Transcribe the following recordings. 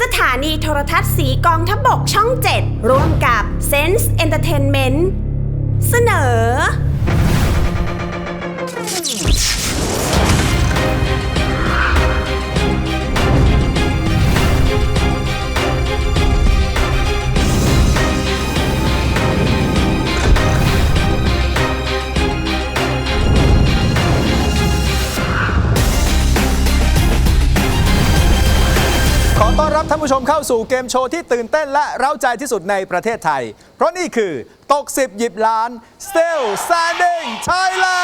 สถานีโทรทัศน์สีกองทัพบกช่อง 7 ร่วมกับ Sense Entertainment เสนอ รับท่านผู้ชมเข้าสู่เกมโชว์ที่ตื่นเต้นและเร้าใจที่สุดในประเทศไทย เพราะนี่คือตก 10 หยิบล้าน Still Standing Thailand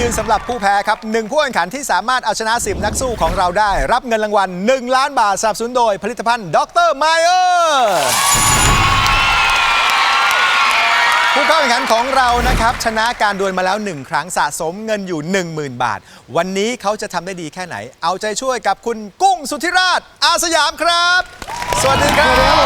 ยืนสำหรับผู้แพ้ครับหนึ่งผู้แข่งขันที่สามารถเอาชนะ10นักสู้ของเราได้ รับเงินรางวัล 1 ล้านบาทสนับสนุนโดยผลิตภัณฑ์ดรไมเออร์ผู้เข้าแข่งขันของเรานะครับ ชนะการดวลมาแล้ว 1 ครั้งสะสมเงินอยู่ 10,000 บาท วันนี้เขาจะทำได้ดีแค่ไหน เอาใจช่วยกับคุณกุ้งสุธิราช อาสยามครับ สวัสดีครับ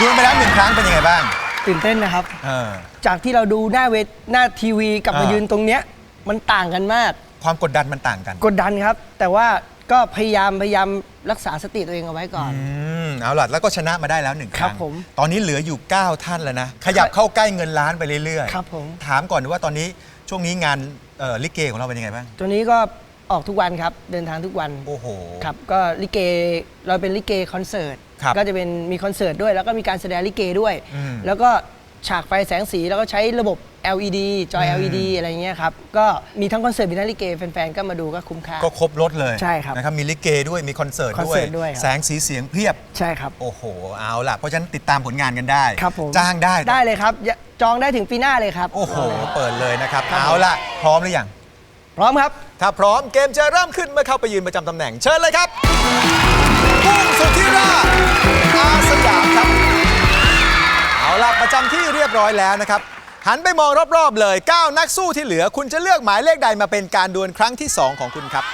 ดวลไปแล้วหนึ่งครั้งเป็นยังไงบ้าง ตื่นเต้นนะครับ เออ จากที่เราดูหน้าเวทหน้าทีวีกับมาอ่ายื ยืนตรงเนี้ยมันต่างกันมาก ความกดดันมันต่างกันกดดันครับ แต่ว่าก็พยายามพยายามรักษาสติตัวเองเอาไว้ก่อน อืมเอาล่ะแล้วก็ชนะมาได้แล้วหนึ่งคครัรั้บงผมตอนนี้เหลืออยู่ 9 ท่านแล้วนะ ขยับเข้าใกล้เงินล้านไปเรื่อยๆครับผม ถามก่อนว่าตอนนี้ช่วงนี้งานเอ่อลิเกของเราเป็นยังไงบ้างตัวนี้ก็ออกทุกวันครับ เดินทางทุกวันโอ้โห ครับ ก็ลิเกเราเป็นลิเกคอนเสิร์ต ครับก็จะเป็นมีคอนเสิร์ตด้วย แล้วก็มีการแสดงลิเกด้วย อืม แล้วก็ฉากไฟแสงสีแล้วก็ใช้ระบบ LED จอยอืม LED อะไรเงี้ยครับ ก็มีทั้งคอนเสิร์ตมีทั้งลิเกแฟนๆ ก็มาดูก็คุ้มค่า ก็ครบรถเลยใช่ครับนะครับมีลิเกด้วยมีคอนเสิร์ตคอนด้วเสิย ร์ตด้วยครับ แสงสีเสียงเพียบ ใช่ครับ โอ้โห เอาล่ะ เพราะฉะนั้นติดตามผลงานกันได้ ครับผมจ้างได้ได้เลยครับอย่าจองได้ถึงปีหน้าเลยครับ โอ้โห เปิดเลยนะครับครับเอาล่ะ พร้อมหรือยัง พร้อมครับ ถ้าพร้อมเกมจะเริ่มขึ้นเมื่อเข้าไปยืนประจำตำแหน่งเชิญเลยครับกุ้งสุธิราชอาสยามครับ เอาล่ะประจำที่เรียบร้อยแล้วนะครับ หันไปมองรอบๆเลย 9 นักสู้ที่เหลือ คุณจะเลือกหมายเลขใดมาเป็นการดวลครั้งที่ 2 ของคุณครับ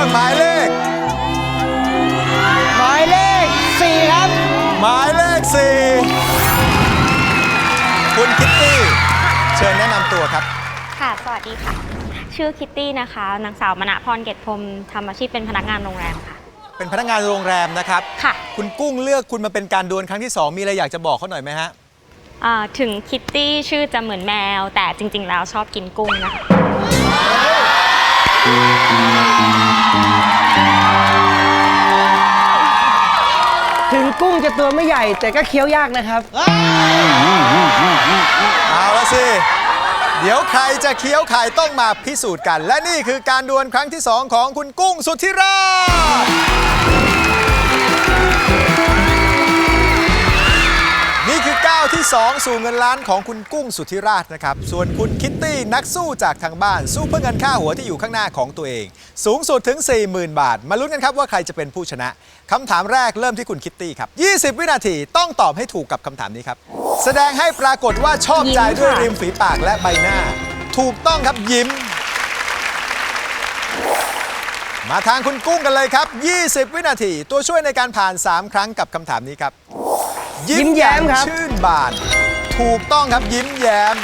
อกหมายเลข หมายเลข4ครับ หมายเลขสี่คุณคิตตี้เชิญแนะนำตัวครับ ค่ะ สวัสดีค่ะ ชื่อคิตตี้นะคะ นางสาวมณพรเกตพรหมทำอาชีพเป็นพนักงานโรงแรมค่ะ เป็นพนักงานโรงแรมนะครับ ค่ะ คุณกุ้งเลือกคุณมาเป็นการดวลครั้งที่ 2 มีอะไรอยากจะบอกเขาหน่อยไหมฮะ อ่าถึงคิตตี้ชื่อจะเหมือนแมว แต่จริง ๆ แล้วชอบกินกุ้งนะคะ ถึงกุ้งจะตัวไม่ใหญ่แต่ก็เคี้ยวยากนะครับ เอาละสิ เดี๋ยวใครจะเคี้ยวไข่ต้องมาพิสูจน์กัน และนี่คือการดวลครั้งที่ 2 ของคุณกุ้งสุธิราช 2 สู่เงินล้านของคุณกุ้งสุธิราชนะครับ ส่วนคุณคิตตี้นักสู้จากทางบ้าน สู้เพื่อเงินค่าหัวที่อยู่ข้างหน้าของตัวเอง สูงสุดถึง 40,000 บาท มาลุ้นกันครับว่าใครจะเป็นผู้ชนะคำถามแรกเริ่มที่คุณคิตตี้ครับ 20 วินาทีต้องตอบให้ถูกกับคำถามนี้ครับ แสดงให้ปรากฏว่าชอบใจยิ้มค่ะ ด้วยริมฝีปากและใบหน้า ถูกต้องครับยิ้ม มาทางคุณกุ้งกันเลยครับ 20 วินาที ตัวช่วยในการผ่าน 3 ครั้งกับคำถามนี้ครับ ยิ้มแย้มครับ ชื่นบาน ถูกต้องครับยิ้มแย้ม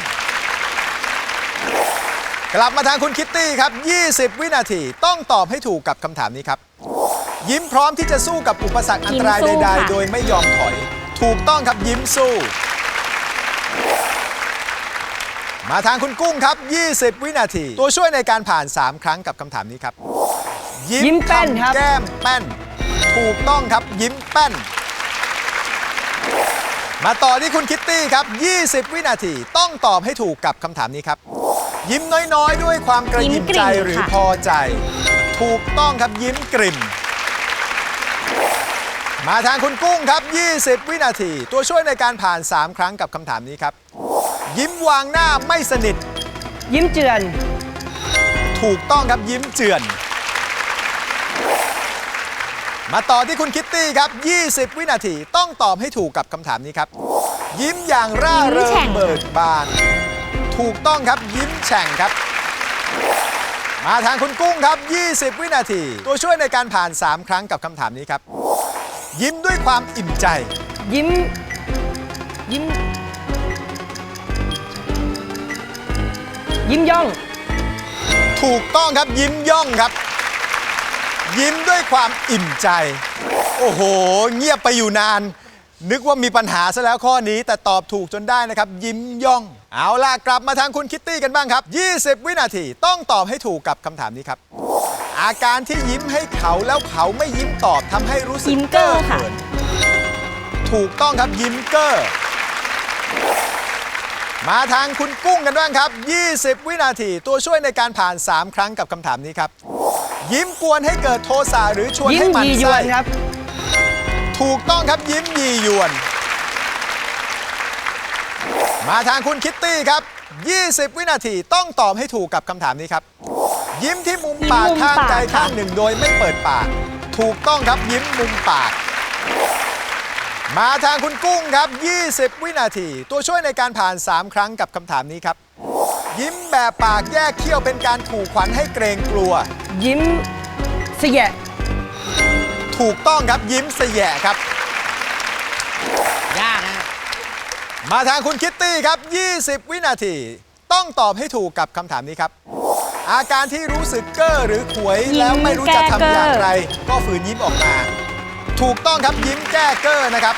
กลับมาทางคุณคิตตี้ครับ 20 วินาทีต้องตอบให้ถูกกับคำถามนี้ครับ ยิ้มพร้อมที่จะสู้กับอุปสรรคอันตรายยิ้มสู้ใดค่ะ ๆ โดยไม่ยอมถอย ถูกต้องครับยิ้มสู้ มาทางคุณกุ้งครับ 20 วินาที ตัวช่วยในการผ่าน 3 ครั้งกับคำถามนี้ครับ ยิ้มแป้นครับทำแก้มแป้น ถูกต้องครับยิ้มแป้น มาต่อที่คุณคิตตี้ครับ 20 วินาที ต้องตอบให้ถูกกับคำถามนี้ครับ ยิ้มน้อยๆ ด้วยความกระยิ้ยิมมกริ่ใจมหรือค่ะ พอใจ ถูกต้องครับยิ้มกริ่ม มาทางคุณกุ้งครับ 20 วินาที ตัวช่วยในการผ่าน 3 ครั้งกับคำถามนี้ครับ ยิ้มวางหน้าไม่สนิท ยิ้มเจือน ถูกต้องครับยิ้มเจือน มาต่อที่คุณคิตตี้ครับ 20 วินาทีต้องตอบให้ถูกกับคำถามนี้ครับ ยิ้มอย่างร่าเริยิ้มแฉ่ง งเบิกบาน ถูกต้องครับยิ้มแฉ่งครับ มาทางคุณกุ้งครับ 20 วินาที ตัวช่วยในการผ่าน 3 ครั้งกับคำถามนี้ครับ ยิ้มด้วยความอิ่มใจ ยิ้ม ยิ้ม ยิ้มย่อง ถูกต้องครับยิ้มย่องครับ ยิ้มด้วยความอิ่มใจ โอ้โห เงียบไปอยู่นาน นึกว่ามีปัญหาซะแล้วข้อนี้แต่ตอบถูกจนได้นะครับ ยิ้มย่อง เอาล่ะ กลับมาทางคุณคิตตี้กันบ้างครับ 20 วินาทีต้องตอบให้ถูกกับคำถามนี้ครับ อาการที่ยิ้มให้เขาแล้วเขาไม่ยิ้มตอบทำให้รู้สึกยิ้มเก้อค่ะขินถูกต้องครับยิ้มเก้อ มาทางคุณกุ้งกันบ้างครับ 20 วินาที ตัวช่วยในการผ่าน 3 ครั้งกับคำถามนี้ครับ ยิ้มกวนให้เกิดโทสะหรือชวนยิ้มให้หมันยียไส้วนครับ ถูกต้องครับยิ้มยียวน มาทางคุณคิตตี้ครับ 20 วินาทีต้องตอบให้ถูกกับคำถามนี้ครับ ยิ้มที่มุมปากยิ้มมุมข้างใจปากค่ะข้างหนึ่งโดยไม่เปิดปาก ถูกต้องครับยิ้มมุมปาก มาทางคุณกุ้งครับ 20 วินาที ตัวช่วยในการผ่าน 3 ครั้งกับคำถามนี้ครับ ยิ้มแบบปากแยกเขี้ยวเป็นการขู่ขวัญให้เกรงกลัว ยิ้มเสียถูกต้องครับยิ้มเสยะครับ ยากนะมาทางคุณคิตตี้ครับ 20 วินาที ต้องตอบให้ถูกกับคำถามนี้ครับ อาการที่รู้สึกเก้อหรือขวยยิ้มแล้วไม่รู้จะแก้ทำเก้ออย่างไร ก็ฝืนยิ้มออกมา ถูกต้องครับยิ้มแก้เก้อนะครับ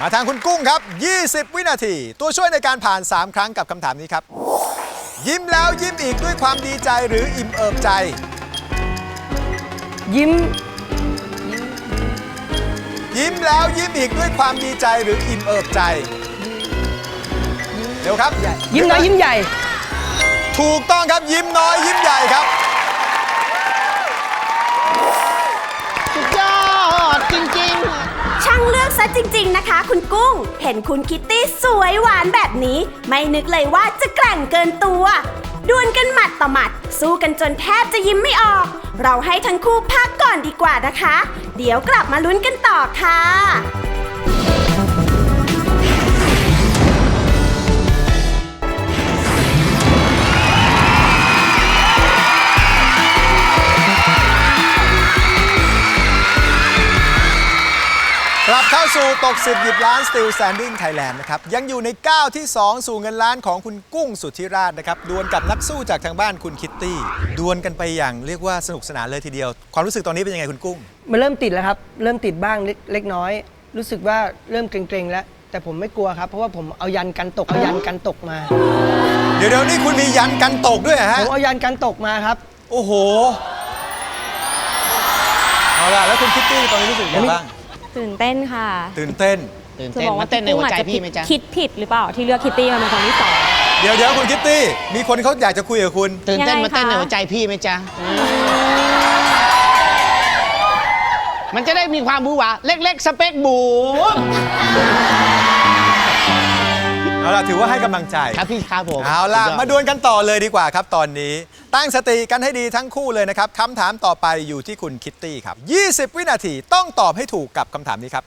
มาทางคุณกุ้งครับ 20 วินาที ตัวช่วยในการผ่าน 3 ครั้งกับคำถามนี้ครับ ยิ้มแล้วยิ้มอีกด้วยความดีใจหรืออิ่มเอิบใจ ยิ้ม ยิ้มแล้วยิ้มอีกด้วยความดีใจหรืออิ่มเอิบใจเร็วครับยิ้มน้อยยิ้มใหญ่ ถูกต้องครับยิ้มน้อยยิ้มใหญ่ครับ ซะจริง ๆ นะคะ คุณกุ้ง เห็นคุณคิตตี้สวยหวานแบบนี้ ไม่นึกเลยว่าจะแกล่งเกินตัวดวลกันหมัดต่อหมัด สู้กันจนแทบจะยิ้มไม่ออก เราให้ทั้งคู่พักก่อนดีกว่านะคะ เดี๋ยวกลับมาลุ้นกันต่อค่ะ กลับเข้าสู่ตก10หยิบล้าน Still Standing Thailand นะครับ ยังอยู่ในก้าวที่ 2 สู่เงินล้านของคุณกุ้งสุทธิราชนะครับดวลกับนักสู้จากทางบ้านคุณคิตตี้ดวลกันไปอย่างเรียกว่าสนุกสนานเลยทีเดียว ความรู้สึกตอนนี้เป็นยังไงคุณกุ้ง มันเริ่มติดแล้วครับ เริ่มติดบ้างเล็กเล็กน้อย รู้สึกว่าเริ่มเกรงๆแล้ว แต่ผมไม่กลัวครับ เพราะว่าผมเอายันกันตกเอายันกันตกมา เดี๋ยวเดี๋ยวนี่คุณมียันกันตกด้วยเหรอผฮะ มเอายันกันตกมาครับโอ้โห เอาล่ะแล้วคุณคิตตี้ตอนนี้รู้สึกยังไงบ้าง ตื่นเต้นค่ะตื่นเต้น ตื่นจะเต้นบอกมาว่าเต้นในหัวใจอาจจะพี่ไหมจ๊ะ คิดผิดหรือเปล่าที่เลือกคิตตี้มาเป็นคนที่สองเดี๋ยวเดี๋ยวคุณคิตตี้ มีคนเขาอยากจะคุยกับคุณ ตื่นเต้นยังไงมาเต้นคะในหัวใจพี่ไหมจ๊ะ มันจะได้มีความบูหวาเล็ก ๆ สเปคบู เอาล่ะถือว่าให้กำลังใจ ครับพี่ครับผมเอาล่ะ สุยดมาดวลกันต่อเลยดีกว่าครับตอนนี้ ตั้งสติกันให้ดีทั้งคู่เลยนะครับคำถามต่อไปอยู่ที่คุณคิตตี้ครับ 20 วินาทีต้องตอบให้ถูกกับคำถามนี้ครับ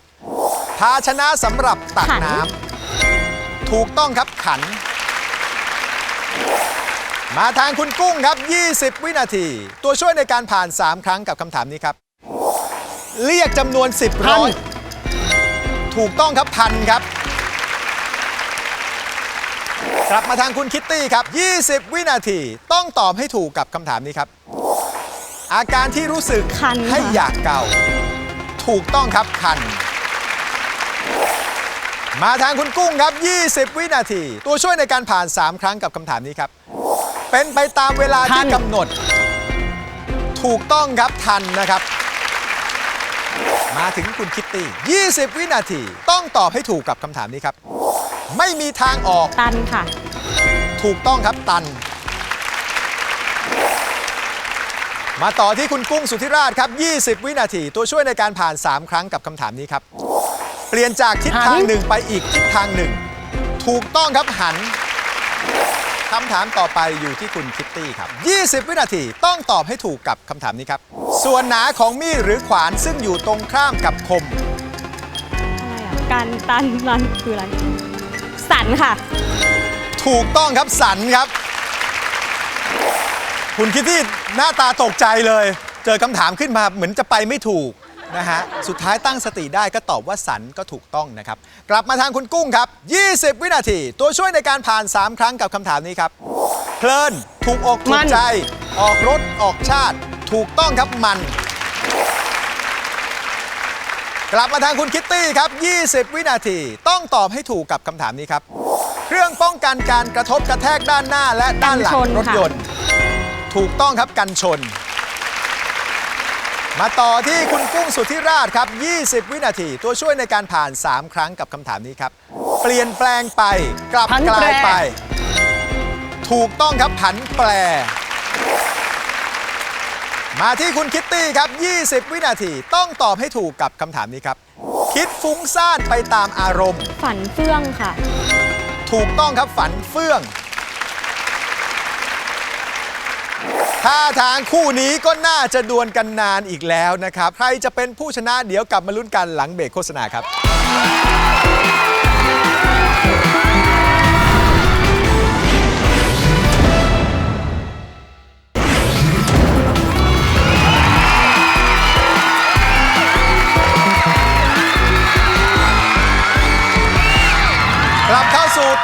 ภาชนะสำหรับตักขัน น้ำถูกต้องครับขัน มาทางคุณกุ้งครับ 20 วินาที ตัวช่วยในการผ่าน 3 ครั้งกับคำถามนี้ครับ เรียกจำนวน 10ร้อยถูกต้องครับพันครับ กลับมาทางคุณคิตตี้ครับ 20 วินาทีต้องตอบให้ถูกกับคำถามนี้ครับ อาการที่รู้สึกคันให้ค่ะอยากเกาถูกต้องครับคัน มาทางคุณกุ้งครับ 20 วินาที ตัวช่วยในการผ่าน 3 ครั้งกับคำถามนี้ครับ เป็นไปตามเวลาที่ทันกำหนด ถูกต้องครับทันนะครับ มาถึงคุณคิตตี้ 20 วินาที ต้องตอบให้ถูกกับคำถามนี้ครับ ไม่มีทางออก ตันค่ะ ถูกต้องครับตัน มาต่อที่คุณกุ้งสุธิราชครับ 20 วินาที ตัวช่วยในการผ่าน 3 ครั้งกับคำถามนี้ครับ เปลี่ยนจากทิศทางหนึ่งไปอีกทิศทางหนึ่ง ถูกต้องครับหันคำถามต่อไปอยู่ที่คุณคิตตี้ครับ 20 วินาทีต้องตอบให้ถูกกับคำถามนี้ครับ ส่วนหนาของมีดหรือขวานซึ่งอยู่ตรงข้ามกับคม อะไรอะการตันรันคืออะไรสันค่ะ ถูกต้องครับสันครับ คุณคิตตี้หน้าตาตกใจเลย เจอคำถามขึ้นมาเหมือนจะไปไม่ถูกนะฮะ สุดท้ายตั้งสติได้ก็ตอบว่าสันก็ถูกต้องนะครับ กลับมาทางคุณกุ้งครับ 20 วินาที ตัวช่วยในการผ่าน 3 ครั้งกับคำถามนี้ครับ เพลิน ถูกอกถูมักนใจ ออกรถออกชาติ ถูกต้องครับมัน กลับมาทางคุณคิตตี้ครับ 20 วินาที ต้องตอบให้ถูกกับคำถามนี้ครับ เครื่องป้องกันการกระทบกระแทกด้านหน้าและด้านหลังกันชนรถค่ะยนต์ ถูกต้องครับกันชน มาต่อที่คุณกุ้งสุทธิราชครับ 20 วินาที ตัวช่วยในการผ่าน 3 ครั้งกับคำถามนี้ครับ เปลี่ยนแปลงไป กลับผันกลายแปรไป ถูกต้องครับผันแปร มาที่คุณคิตตี้ครับ 20 วินาทีต้องตอบให้ถูกกับคำถามนี้ครับ คิดฟุ้งซ่านไปตามอารมณ์ ฝันเฟื่องค่ะ ถูกต้องครับฝันเฟื่องท่าทางคู่นี้ก็น่าจะดวลกันนานอีกแล้วนะครับ ใครจะเป็นผู้ชนะเดี๋ยวกลับมาลุ้นกันหลังเบรกโฆษณาครับ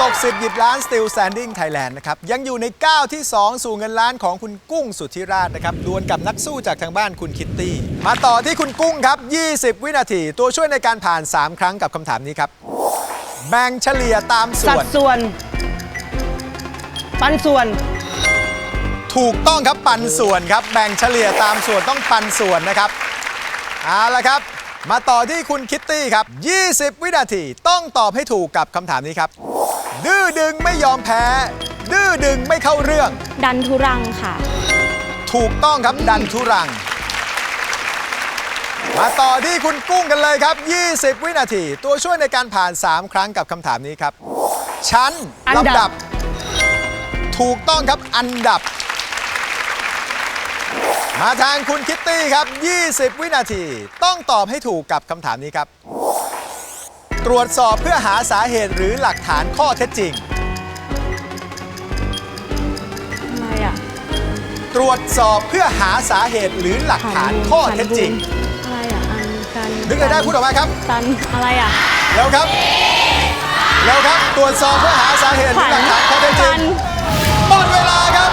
60 หยิบล้าน Still Standing Thailand นะครับ ยังอยู่ในก้าที่ 2 สู่เงินล้านของคุณกุ้งสุทธิราชนะครับ ดวลกับนักสู้จากทางบ้านคุณคิตตี้ มาต่อที่คุณกุ้งครับ 20 วินาที ตัวช่วยในการผ่าน 3 ครั้งกับคำถามนี้ครับ แบ่งเฉลี่ยตามส่สัดวน ส่วน ปันส่วน ถูกต้องครับปันส่วนครับ แบ่งเฉลี่ยตามส่วนต้องปันส่วนนะครับเอาละครับ มาต่อที่คุณคิตตี้ครับ 20 วินาทีต้องตอบให้ถูกกับคำถามนี้ครับ ดื้อดึงไม่ยอมแพ้ ดื้อดึงไม่เข้าเรื่อง ดันทุรังค่ะ ถูกต้องครับดันทุรัง มาต่อที่คุณกุ้งกันเลยครับ 20 วินาที ตัวช่วยในการผ่าน 3 ครั้งกับคำถามนี้ครับ ชั้นอันดับ ลำดับ ถูกต้องครับอันดับ มาทางคุณคิตตี้ครับ 20 วินาที ต้องตอบให้ถูกกับคำถามนี้ครับ ตรวจสอบเพื่อหาสาเหตุหรือหลักฐานข้อเท็จจริงอะไรอะตรวจสอบเพื่อหาสาเหตุหรือหลักฐานข้อเท็จจริงอะไรอะ อันกันนึกอะไรได้พูดออกมาครับ ตันอะไรอะแล้วครับ แล้วครับ ตรวจสอบเพื่อหาสาเหตุหรือหลักฐานข้อเท็จจริตังนหมดเวลาครับ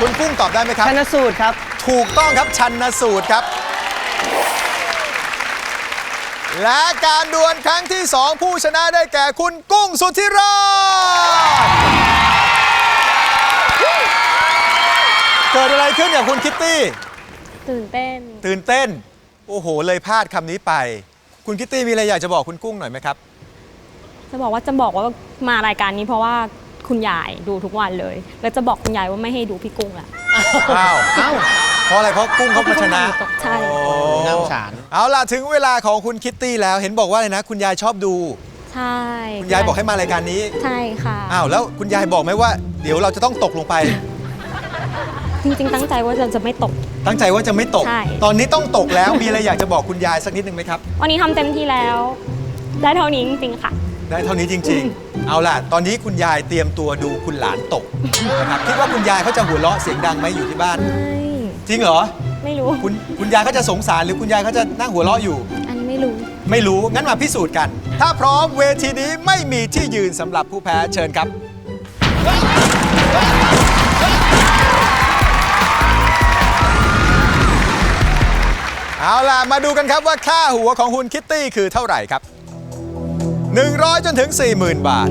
คุณกุ้งตอบได้ไหมครับชนสูตรครับ ถูกต้องครับชันนสูตรครับ และการดวลครั้งที่ 2 ผู้ชนะได้แก่คุณกุ้งสุธิราชเกิดอะไรขึ้นกับคุณคิตตี้ ตื่นเต้น ตื่นเต้น โอ้โห เลยพลาดคำนี้ไป คุณคิตตี้มีอะไรอยากจะบอกคุณกุ้งหน่อยไหมครับ จะบอกว่าจะบอกว่ามารายการนี้เพราะว่าคุณยายดูทุกวันเลย แล้วจะบอกคุณยายว่าไม่ให้ดูพี่กุ้งละอ้าวเอ้าเพ ราะอะไรเพราะกุ้งเขามาชนะใช่ โอ้น่าสงสาร เอาล่ะถึงเวลาของคุณคิตตี้แล้วเห็นบอกว่าอะไรนะ คุณยายชอบดู ใช่คุณยายบอกให้มารายการนี้ใช่ค่ะ อ้าวแล้วคุณยายบอกไหมว่า เดี๋ยวเราจะต้องตกลงไป จริงๆ ตั้งใจว่าจะจะไม่ตก ตั้งใจว่าจะไม่ตก ใช่ ตอนนี้ต้องตกแล้วมีอะไรอยากจะบอกคุณยายสักนิดนึงไหมครับ วันนี้ทำเต็มที่แล้ว ได้เท่านี้จริงๆค่ะ ได้เท่านี้จริง ๆ เอาล่ะ ตอนนี้คุณยายเตรียมตัวดูคุณหลานตกนะครับคิดว่าคุณยายเขาจะหัวเราะเสียงดังไหมอยู่ที่บ้าน ไม่ จริงเหรอ ไม่รู้ คุณคุณยายเขาจะสงสารหรือคุณยายเขาจะนั่งหัวเราะอยู่ อันนี้ไม่รู้ ไม่รู้ งั้นมาพิสูจน์กัน ถ้าพร้อมเวทีนี้ไม่มีที่ยืนสำหรับผู้แพ้เชิญครับ เอาล่ะ มาดูกันครับว่าค่าหัวของคุณคิตตี้คือเท่าไหร่ครับ 100 จนถึง 40,000 บาท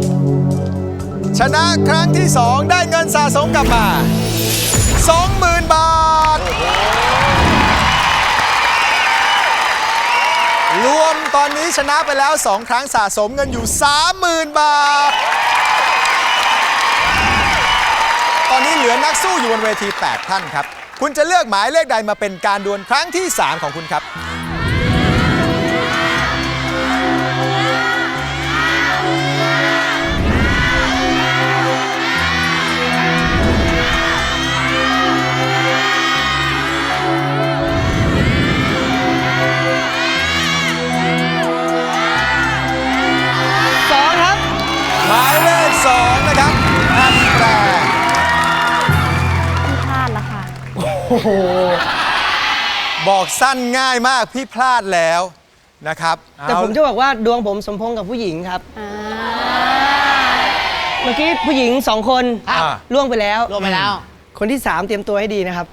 ชนะครั้งที่ 2 ได้เงินสะสมกลับมา 20,000 บาท รวมตอนนี้ชนะไปแล้ว 2 ครั้งสะสมเงินอยู่ 30,000 บาท ตอนนี้เหลือนักสู้อยู่บนเวที 8 ท่านครับ คุณจะเลือกหมายเลขใดมาเป็นการดวลครั้งที่ 3 ของคุณครับ อกสั้นง่ายมากพี่พลาดแล้วนะครับแต่ผมเอาจะบอกว่าดวงผมสมพงษ์กับผู้หญิงครับ เมื่อกี้ผู้หญิงสองคนครับอ่าล่วงไปแล้ว รวมไปแล้ว คนที่สามเตรียมตัวให้ดีนะครับ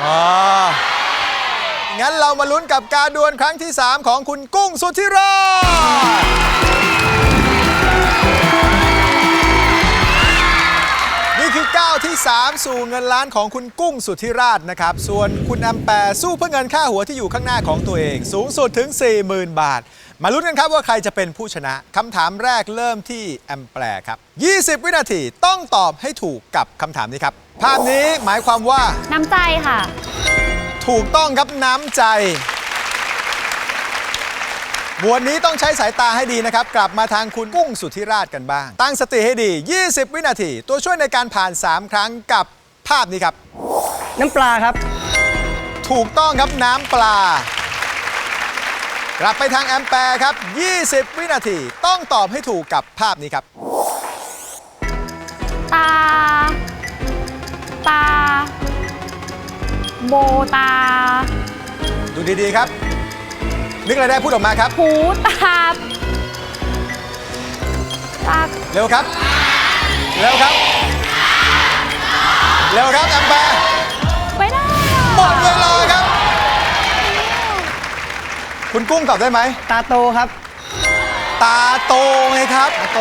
อ๋องั้นเรามาลุ้นกับการดวลครั้งที่ 3 ของคุณกุ้งสุธิราช ที่ 3 สู่เงินล้านของคุณกุ้งสุธิราชนะครับ ส่วนคุณแอมแปร์สู้เพื่อเงินค่าหัวที่อยู่ข้างหน้าของตัวเอง สูงสุดถึง 40,000 บาท มาลุ้นกันครับว่าใครจะเป็นผู้ชนะคำถามแรกเริ่มที่แอมแปร์ครับ 20 วินาทีต้องตอบให้ถูกกับคำถามนี้ครับ ภาพนี้หมายความว่า น้ำใจค่ะ ถูกต้องครับน้ำใจ หมวดนี้ต้องใช้สายตาให้ดีนะครับ กลับมาทางคุณกุ้งสุธิราชกันบ้าง ตั้งสติให้ดี 20 วินาที ตัวช่วยในการผ่าน 3 ครั้งกับภาพนี้ครับ น้ำปลาครับ ถูกต้องครับน้ำปลา กลับไปทางแอมแปร์ครับ 20 วินาที ต้องตอบให้ถูกกับภาพนี้ครับ ตา ตา โบตา ดูดีๆครับ นึกอะไรได้พูดออกมาครับ หูตาตาเร็วครับ เร็วครับ เร็วครับแอมแปร์ไม่ได้หมดเวลาครับ คุณกุ้งตอบได้ไหม ตาโตครับ ตาโตไงครับ ตาโต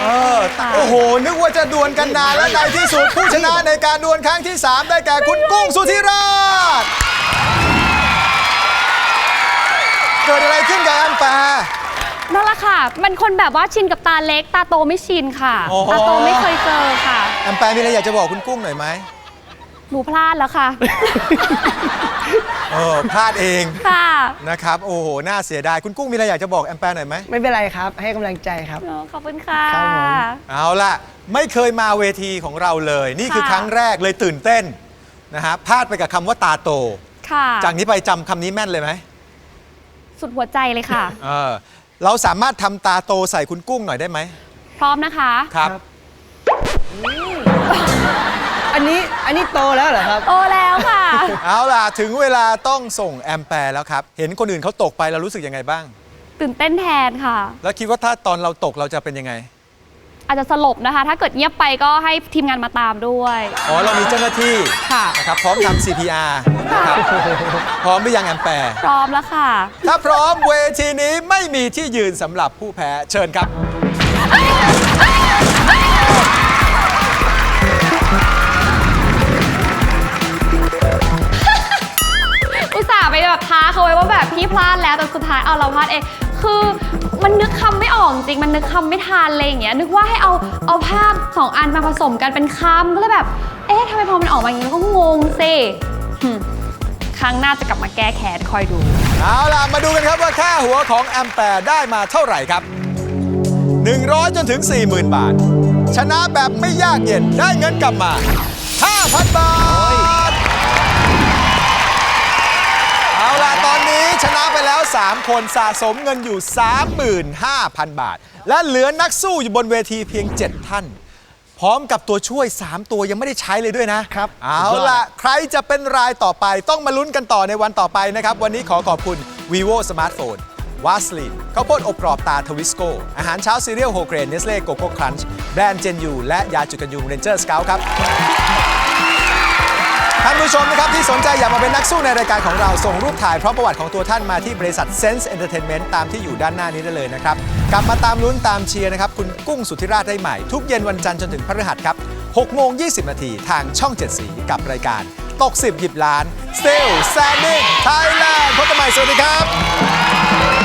เออ โอ้โห นึกว่าจะดวลกันนานและในที่สุดผู้ชนะในการดวลครั้งที่ 3 ได้แก่คุณกุ้งสุธิราช เกิดอะไรขึ้นกับแอมแปร์นั่นแหละค่ะ มันคนแบบว่าชินกับตาเล็ก ตาโตไม่ชินค่ะ โอ้โห ตาโตไม่เคยเจอค่ะแอมแปร์มีอะไรอยากจะบอกคุณกุ้งหน่อยไหมหนูพลาดแล้วค่ะ เออพลาดเองค่ะ นะครับโอ้โหน่าเสียดายคุณกุ้งมีอะไรอยากจะบอกแอมแปร์หน่อยไหมไม่เป็นไรครับ ให้กำลังใจครับ ขอบคุณค่ะ ครับผม เอาล่ะ ไม่เคยมาเวทีของเราเลย นี่คือค่ะ ครั้งแรกเลยตื่นเต้นนะฮะพลาดไปกับคำว่าตาโต ค่ะจากนี้ไปจำคำนี้แม่นเลยไหม สุดหัวใจเลยค่ะ เออเราสามารถทำตาโตใส่คุณกุ้งหน่อยได้ไหมพร้อมนะคะครับครับ อันนี้อันนี้โตแล้วเหรอครับ โตแล้วค่ะ เอาล่ะ ถึงเวลาต้องส่งแอมแปร์แล้วครับ เห็นคนอื่นเขาตกไปเรารู้สึกยังไงบ้าง ตื่นเต้นแทนค่ะ แล้วคิดว่าถ้าตอนเราตกเราจะเป็นยังไง อาจจะสลบนะคะ ถ้าเกิดเงียบไปก็ให้ทีมงานมาตามด้วยอ๋อเรามีเจ้าหน้าที่ค่ะ นะครับพร้อมทำ CPR นะครับพร้อมหรือยังแอมแปร์ พร้อมแล้วค่ะ ถ้าพร้อมเวทีนี้ไม่มีที่ยืนสำหรับผู้แพ้เชิญครับ อุตส่าห์ไปแบบท้าเขาไว้ว่าแบบพี่พลาดแล้วแต่สุดท้ายเอาเราพลาดเอง คือ มันนึกคำไม่ออกจริง มันนึกคำไม่ทันอะไรอย่างเงี้ย นึกว่าให้เอาเอาภาพสองอันมาผสมกันเป็นคำก็เลยแบบ เอ๊ะทำไมพอมันออกมาอย่างนี้ก็งงสิครั้งหน้าจะกลับมาแก้แค้นคอยดู เอาล่ะ มาดูกันครับว่าค่าหัวของแอมแปร์ได้มาเท่าไหร่ครับ 100 จนถึง 40,000 บาท ชนะแบบไม่ยากเย็นได้เงินกลับมา 5,000 บาท ชนะไปแล้ว 3 คนสะสมเงินอยู่ 35,000 บาท และเหลือนักสู้อยู่บนเวทีเพียง 7 ท่าน พร้อมกับตัวช่วย 3 ตัวยังไม่ได้ใช้เลยด้วยนะครับเอาล่ะ ใครจะเป็นรายต่อไปต้องมาลุ้นกันต่อในวันต่อไปนะครับ วันนี้ขอขอบคุณ vivo smartphone วาสลีนข้าวโพดอบกรอบตาทวิสโก อาหารเช้าซีเรียลโฮเกรนเนสเล่โกโก้ครันช์แบรนด์เจนยูและยาจุดกันยุงเรนเจอร์สเกลครับ ท่านผู้ชมนะครับที่สนใจอยากมาเป็นนักสู้ในรายการของเราส่งรูปถ่ายพร้อมประวัติของตัวท่านมาที่บริษัท Sense Entertainment ตามที่อยู่ด้านหน้านี้ได้เลยนะครับ กลับมาตามลุ้นตามเชียร์นะครับ คุณกุ้งสุทธิราชได้ใหม่ ทุกเย็นวันจันทร์จนถึงพฤหัสครับ6โมง20 นาทีทางช่อง 7 สีกับรายการ ตก 10 หยิบล้าน Still Standing Thailand พบกันใหม่สวัสดีครับ